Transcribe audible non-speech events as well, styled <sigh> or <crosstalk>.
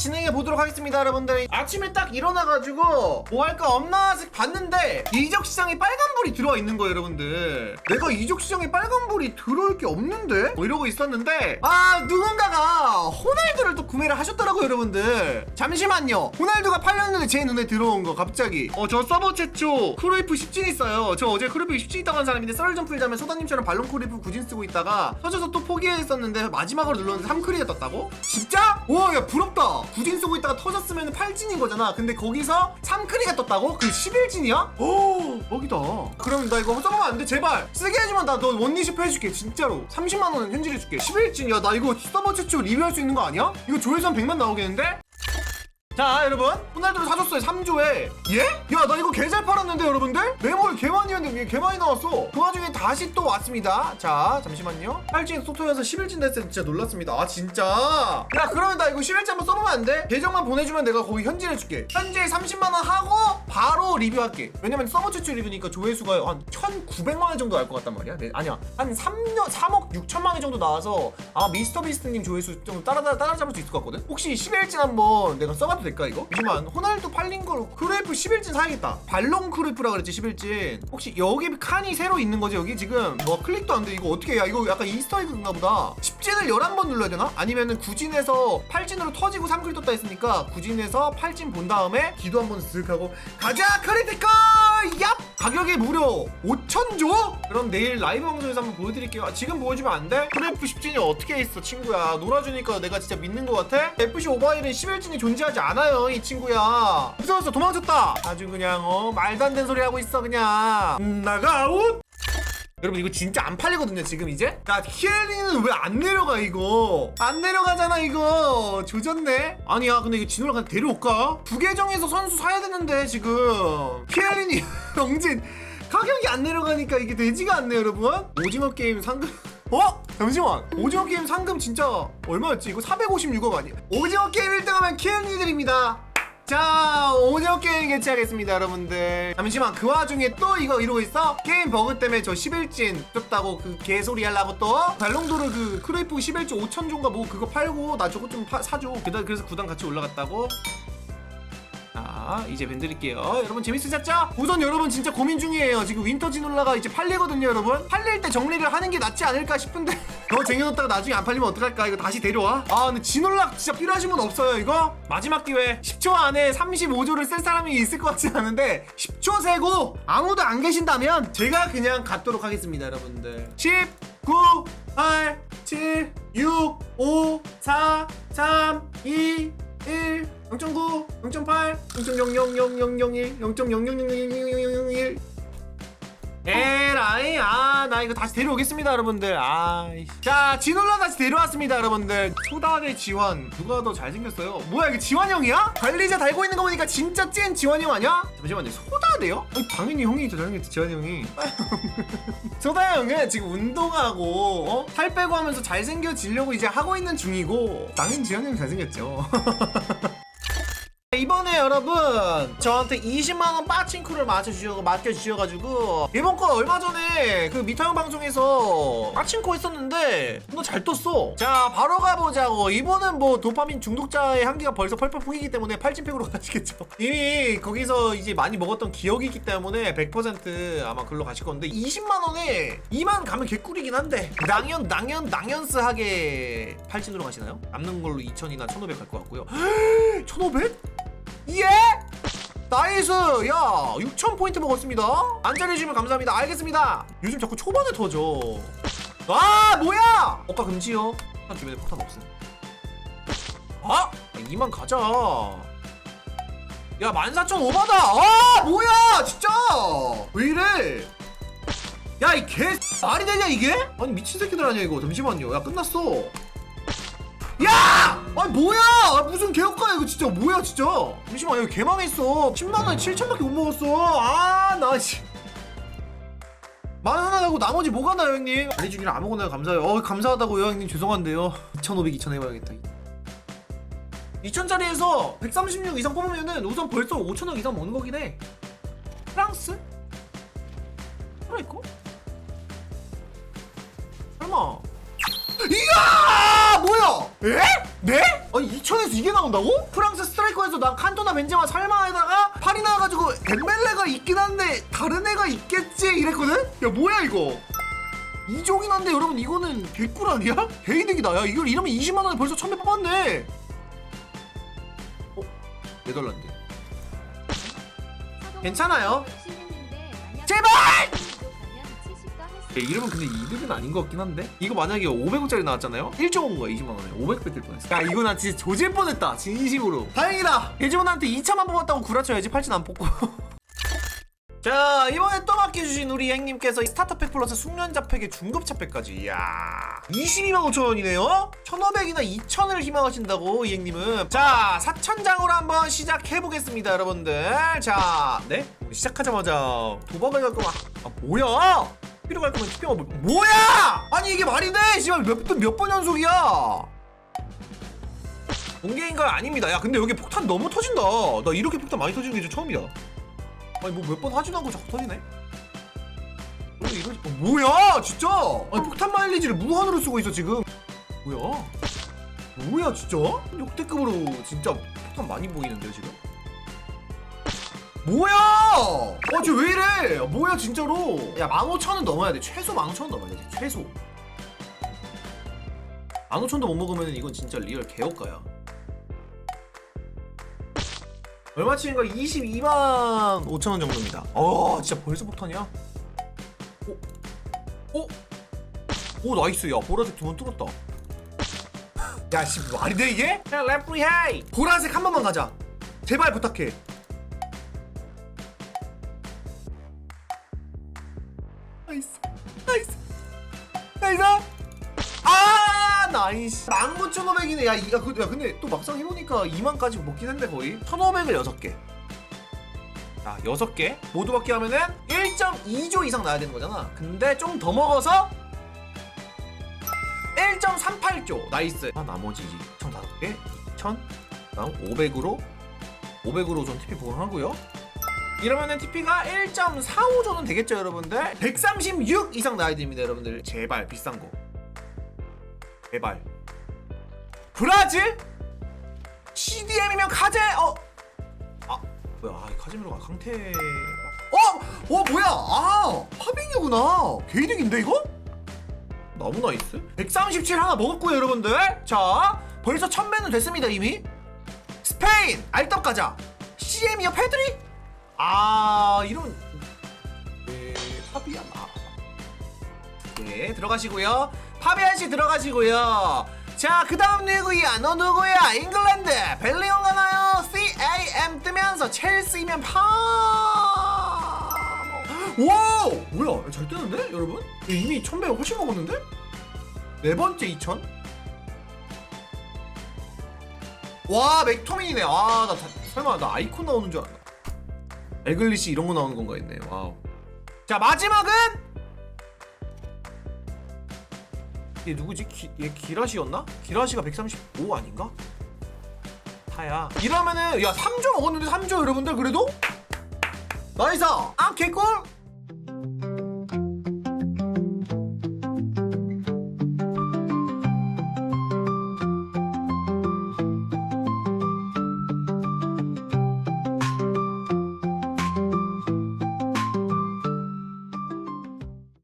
진행해 보도록 하겠습니다 여러분들 아침에 딱 일어나가지고 뭐 할까 없나 봤는데 이적 시장에 빨간불이 들어와 있는 거예요 여러분들. 내가 이적 시장에 빨간불이 들어올 게 없는데? 뭐 이러고 있었는데 아 누군가가 호날두를 또 구매를 하셨더라고요 여러분들. 잠시만요. 호날두가 팔렸는데 제 눈에 들어온 거 갑자기. 어 저 서버 최초 크루이프 10진 있어요. 저 어제 크루이프 10진 있다고 한 사람인데 썰을 좀 풀자면 소다님처럼 발론 크루이프 9진 쓰고 있다가 터져서 또 포기했었는데 마지막으로 눌렀는데 3크리가 떴다고? 진짜? 우와 야 부럽다 9진 쓰고 있다가 터졌으면 8진인 거잖아 근데 거기서 3크리가 떴다고? 그 11진이야? 오 먹이다 그럼 나 이거 써보면 안돼 제발 쓰게 하지만 나 너 원리십 해줄게 진짜로 30만원 현질해줄게 11진 야나 이거 서버 최초 리뷰할 수 있는 거 아니야? 이거 조회수 한 100만 나오겠는데? 자 여러분. 호날두를 사줬어요 3조에. 예? 야 나 이거 개 잘 팔았는데 여러분들? 매몰 개 많이 했는데 개 많이 나왔어. 그 와중에 다시 또 왔습니다. 자 잠시만요. 8진 소토여서 11진 됐을 때 진짜 놀랐습니다. 아 진짜? 야 그러면 나 이거 11진 한번 써보면 안 돼? 계정만 보내주면 내가 거기 현질해줄게. 현재 30만원 하고 바로 리뷰할게. 왜냐면 서버 최초 리뷰니까 조회수가 한 1900만원 정도 날 것 같단 말이야. 네, 아니야. 한 3년 3억 6천만 원 정도 나와서 아마 미스터 비스트님 조회수 좀 따라, 따라잡을 수 있을 것 같거든? 혹시 11진 한번 내가 써봐도 될까 이거? 잠시만 호날두 팔린 걸로 크루이프 11진 사야겠다. 발롱 크루이프라 그랬지 11진. 혹시 여기 칸이 새로 있는 거지 여기? 지금? 뭐 클릭도 안 돼. 이거 어떻게 야? 이거 약간 이스터에그인가 보다. 10진을 11번 눌러야 되나? 아니면은 9진에서 8진으로 터지고 3클릭 떴다 했으니까 9진에서 8진 본 다음에 기도 한번 쓱 하고 가자 크리티컬 얍! 가격이 무려 5천조? 그럼 내일 라이브 방송에서 한번 보여드릴게요. 아, 지금 보여주면 안 돼? 크래프 10진이 어떻게 있어 친구야? 놀아주니까 내가 진짜 믿는 것 같아? FC 오바일은 11진이 존재하지 않아요 이 친구야. 무서웠어 도망쳤다! 아주 그냥 어 말도 안 되는 소리 하고 있어 그냥. 음, 나가웃 여러분 이거 진짜 안 팔리거든요 지금 이제? 나 키엘리는 왜 안 내려가 이거? 안 내려가잖아 이거. 조졌네. 아니야 근데 이거 진호랑 그냥 데려올까? 부계정에서 선수 사야 되는데 지금. 키엘린이 <laughs> 영진 가격이 안 내려가니까 이게 되지가 않네 여러분. 오징어 게임 상금. <laughs> 어? 잠시만. 오징어 게임 상금 진짜 얼마였지? 이거 456억 아니야? 오징어 게임 1등하면 키엘리 드립니다 자 오징어 게임 개최하겠습니다 여러분들. 잠시만 그 와중에 또 이거 이러고 있어? 게임 버그 때문에 저 11진 줬다고 그 개소리 하려고 또? 발롱도르 그 크레이프 11진 5천조인가 뭐 그거 팔고 나 저거 좀 파- 사줘. 그다- 그래서 구단 같이 올라갔다고 자 이제 밴드릴게요. 여러분 재밌으셨죠? 우선 여러분 진짜 고민 중이에요. 지금 윈터 진올라가 이제 팔리거든요 여러분. 팔릴 때 정리를 하는 게 낫지 않을까 싶은데. <laughs> 너 쟁여놓다가 나중에 안 팔리면 어떡할까? 이거 다시 데려와. 아 근데 진올라 진짜 필요하신 분 없어요 이거? 마지막 기회. 10초 안에 35조를 쓸 사람이 있을 것 같진 않은데 10초 세고 아무도 안 계신다면 제가 그냥 갖도록 하겠습니다 여러분들. 10 9 8 7 6 5 4 3 2 1 0.9, 0.8, 0.0000001, 0.0000001 에라이 아 나 이거 다시 데려오겠습니다 여러분들 아자 진올라 다시 데려왔습니다 여러분들 초단의 지환 누가 더 잘생겼어요 뭐야 이게 지환 형이야? 관리자 달고 있는 거 보니까 진짜 찐 지환 형 아니야? 잠시만요 소다대요? 아니 당연히 형이 더 잘생겼지 지환 형이 <laughs> 소다 형은 지금 운동하고 어? 살 빼고 하면서 잘생겨지려고 이제 하고 있는 중이고 당연히 지환 형이 잘생겼죠 <laughs> 이번에 여러분 저한테 20만원 빠친코를 맞춰주셔, 맡겨주셔가지고 이번 거 얼마 전에 그 미타형 방송에서 빠친코 했었는데 너 잘 떴어 자 바로 가보자고 이번은 뭐 도파민 중독자의 한계가 벌써 펄펄 풍기기 때문에 팔찐팩으로 <laughs> 가시겠죠 이미 거기서 이제 많이 먹었던 기억이 있기 때문에 100% 아마 글로 가실 건데 20만원에 2만 가면 개꿀이긴 한데 낭연 낭연 낭연스하게 팔찐으로 가시나요? 남는 걸로 2000이나 1500 갈 것 같고요 <gasps> 1500? 예? 나이스! 야 6000포인트 먹었습니다. 안 잘해주시면 감사합니다. 알겠습니다. 요즘 자꾸 초반에 터져. 아 뭐야! 억가 금지요. 한 주변에 폭탄 없음. 아 2만 가자. 야 14,500다. 아 뭐야 진짜! 왜 이래? 야 이 개 말이 되냐 이게? 아니 미친 새끼들 아니야 이거. 잠시만요. 야 끝났어 야! 아니 뭐야! 아, 무슨 개혁가야 이거 진짜 뭐야 진짜! 잠시만 여기 개망 했어 10만 원에 7천밖에 못 먹었어 아 나 씨. 만 하나 나고 나머지 뭐가 나요 형님? 알려주기를 아무거나 감사해요 어 감사하다고요 형님 죄송한데요 2500, 2000 해봐야겠다 2000짜리에서 136 이상 뽑으면은 우선 벌써 5천억 이상 먹는 거긴 해 프랑스? 그러니까 설마 이야 에? 네? 아니 2천에서 이게 나온다고? 프랑스 스트라이커에서 난 칸토나 벤제마 살마에다가 팔이 나와가지고 엠벨레가 있긴 한데 다른 애가 있겠지 이랬거든? 야 뭐야 이거 이종이긴 한데 여러분 이거는 개꿀 아니야? 개이득이다 야 이걸 이러면 20만원에 벌써 1000배 뽑았네 어? 네덜란드 괜찮아요. 제발! 야, 이러면 근데 이득은 아닌 것 같긴 한데? 이거 만약에 500원짜리 나왔잖아요? 1.5인 거야 20만 원에 500 뺏길 뻔했어. 야 이거 나 진짜 조질 뻔했다. 진심으로. 다행이다. 예지원한테 2차만 뽑았다고 구라쳐야지. 팔찌는 안 뽑고. <laughs> 자 이번에 또 맡겨주신 우리 행님께서 이 스타터팩 플러스 숙련자 팩의 중급차 팩까지. 이야 22만 5천원이네요? 1500이나 2000을 희망하신다고 이 행님은. 자 4000장으로 한번 시작해보겠습니다 여러분들. 자 네? 시작하자마자 도박을 갈 거면 아 뭐야 필요 갈 거면 투표가 뭐, 뭐야 아니 이게 말이 돼 씨발 몇번 연속이야 공개인 거 아닙니다 야 근데 여기 폭탄 너무 터진다 나 이렇게 폭탄 많이 터지는 게 처음이야 아니 뭐 몇 번 하지도 않고 자꾸 터지네? 근데 이거 어, 뭐야 진짜? 아니 폭탄 마일리지를 무한으로 쓰고 있어 지금 뭐야? 뭐야 진짜? 역대급으로 진짜 폭탄 많이 보이는데요 지금? 뭐야? 아, 쟤왜 이래? 뭐야 진짜로? 야 15,000은 넘어야 돼 최소 15,000은 넘어야 돼 최소 15,000도 못 먹으면 이건 진짜 리얼 개업가야 얼마치인가 22만 5천 원 정도입니다. 어, 진짜 벌써 폭탄이야? 오, 오, 오 나이스. 야 보라색 두 번 뚫었다. 야, 씨 말이 돼 이게? 야, 레프리 하이. 보라색 한 번만 가자. 제발 부탁해. 아 나이스 19,500이네. 야, 이- 야, 그, 야 근데 또 막상 해보니까 2만까지 먹긴 했는데 거의. 1,500을 6개. 자 6개? 모두 받기 하면은 1.2조 이상 나야 되는 거잖아. 근데 좀 더 먹어서 1.38조. 나이스. 아 나머지 1,005개? 2,000 다음 500으로? 500으로 좀 TP 보강하고요. 이러면은 TP가 1.45조는 되겠죠 여러분들? 136 이상 나야 됩니다 여러분들. 제발 비싼 거 제발 브라질? CDM이면 카제 어? 아 뭐야 아, 카제미로가 강태 어? 어 뭐야 아 파빙이구나 개이득인데 이거? 너무 나이스 137 하나 먹었고요 여러분들 자 벌써 1000배는 됐습니다 이미 스페인 알떡 가자 CM이요 패드리? 아 이런 네 파비안 아 네, 들어가시고요. 파비안 씨 들어가시고요. 자, 그 다음 누구야? 너 누구야? 잉글랜드. 벨리온 가나요? CAM 뜨면서 첼시면 파. 와! 뭐야? 잘 뜨는데, 여러분? 이미 1000배 훨씬 먹었는데? 네 번째 2000? 와, 맥토민이네. 아, 나 다- 설마 나 아이콘 나오는 줄 알았나? 에글리시 이런 거 나오는 건가 했네. 와우. 자, 마지막은 얘 누구지? 기, 얘 기라시였나? 기라시가 135 아닌가? 타야 이러면은 야 3조 먹었는데 3조 여러분들 그래도? 나이스! 아 개꿀?